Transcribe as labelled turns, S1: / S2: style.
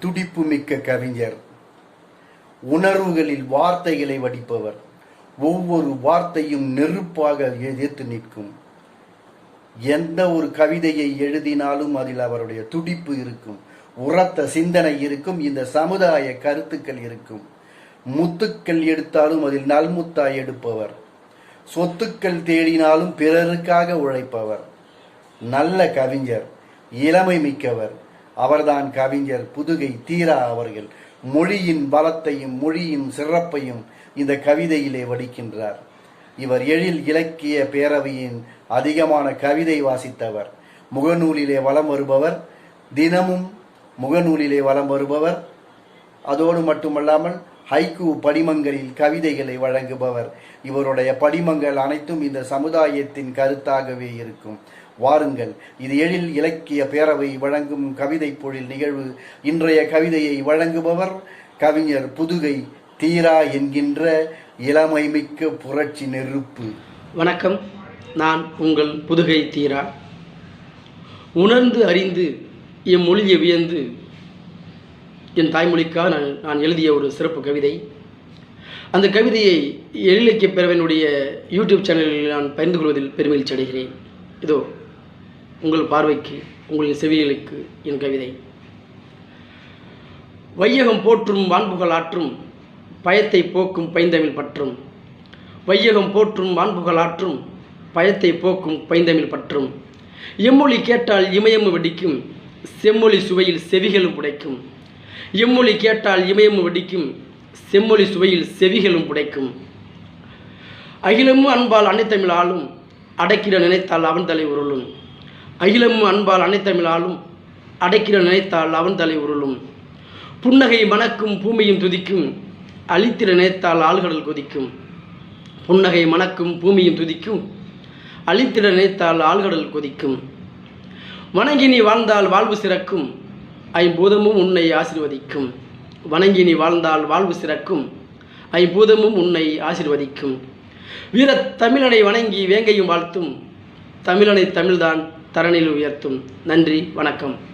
S1: துடிப்பு மிக்க கவிஞர். உணர்வுகளில் வார்த்தைகளை வடிப்பவர். ஒவ்வொரு வார்த்தையும் நெருப்பாக எதிர்த்து நிற்கும். எந்த ஒரு கவிதையை எழுதினாலும் அதில் அவருடைய துடிப்பு இருக்கும். உரத்த சிந்தனை இருக்கும். இந்த சமுதாய கருத்துக்கள் இருக்கும். முத்துக்கள் எடுத்தாலும் அதில் நல்முத்தாய் எடுப்பவர். சொத்துக்கள் தேடினாலும் பிறருக்காக உழைப்பவர். நல்ல கவிஞர். இளமை மிக்கவர். அவர்தான் கவிஞர் புதுகை தீரா அவர்கள். மொழியின் பலத்தையும் மொழியின் சிறப்பையும் இந்த கவிதையிலே வடிக்கின்றார். இவர் எழில் இலக்கிய பேரவையின் அதிகமான கவிதை வாசித்தவர். முகநூலிலே வலம் வருபவர். தினமும் முகநூலிலே வலம் வருபவர். அதோடு மட்டுமல்லாமல் ஹைக்கூ படிமங்களில் கவிதைகளை வழங்குபவர். இவருடைய படிமங்கள் அனைத்தும் இந்த சமுதாயத்தின் கருத்தாகவே இருக்கும். வாருங்கள் இது எழில் இலக்கிய பேரவை வழங்கும் கவிதை பொழில் நிகழ்வு. இன்றைய கவிதையை வழங்குபவர் கவிஞர் புதுகை தீரா என்கின்ற இளமைமிக்க புரட்சி நெருப்பு.
S2: வணக்கம் நான் உங்கள் புதுகை தீரா. உணர்ந்து அறிந்து இம்மொழியை வியந்து என் தாய்மொழிக்காக நான் நான் எழுதிய ஒரு சிறப்பு கவிதை. அந்த கவிதையை எழிலக்கிய பிறவனுடைய யூடியூப் சேனலில் நான் பகிர்ந்து கொள்வதில் பெருமகிழ்ச்சி அடைகிறேன். இதோ உங்கள் பார்வைக்கு உங்களின் செவிகளுக்கு என் கவிதை. வையகம் போற்றும் வான்புகள் ஆற்றும் பயத்தை போக்கும் பைந்தமிழ் பற்றும். வையகம் போற்றும் வான்புகள் ஆற்றும் பயத்தை போக்கும் பைந்தமிழ் பற்றும். எம்மொழி கேட்டால் இமயமும் வெடிக்கும் செம்மொழி சுவையில் செவிகளும் புடைக்கும். எம்மொழி கேட்டால் இமயமும் வெடிக்கும் செம்மொழி சுவையில் செவிகளும் புடைக்கும். அகிலமும் அன்பால் அன்னைத்தமிழ் ஆளும் அடக்கிட நினைத்தால் அவன் தலை உருளும். அகிலமும் அன்பால் அன்னைத்தமிழ் ஆளும் அடக்கிட நினைத்தால் அவன் தலை உருளும். புன்னகை மணக்கும் பூமியும் துதிக்கும் அழித்திட நினைத்தால் ஆழ்கடல் கொதிக்கும். புன்னகை மணக்கும் பூமியும் துதிக்கும் அழித்திட நினைத்தால் ஆழ்கடல் கொதிக்கும். வணங்கி நீ வாழ்ந்தால் வாழ்வு சிறக்கும் ஐம்பூதமும் உன்னை ஆசிர்வதிக்கும். வணங்கி நீ வாழ்ந்தால் வாழ்வு சிறக்கும். ஐம்பூதமும் உன்னை ஆசிர்வதிக்கும். வீரத் தமிழனை வணங்கி வேங்கையும் வாழ்த்தும். தமிழனை தமிழ்தான் தரணில் உயர்த்தும். நன்றி வணக்கம்.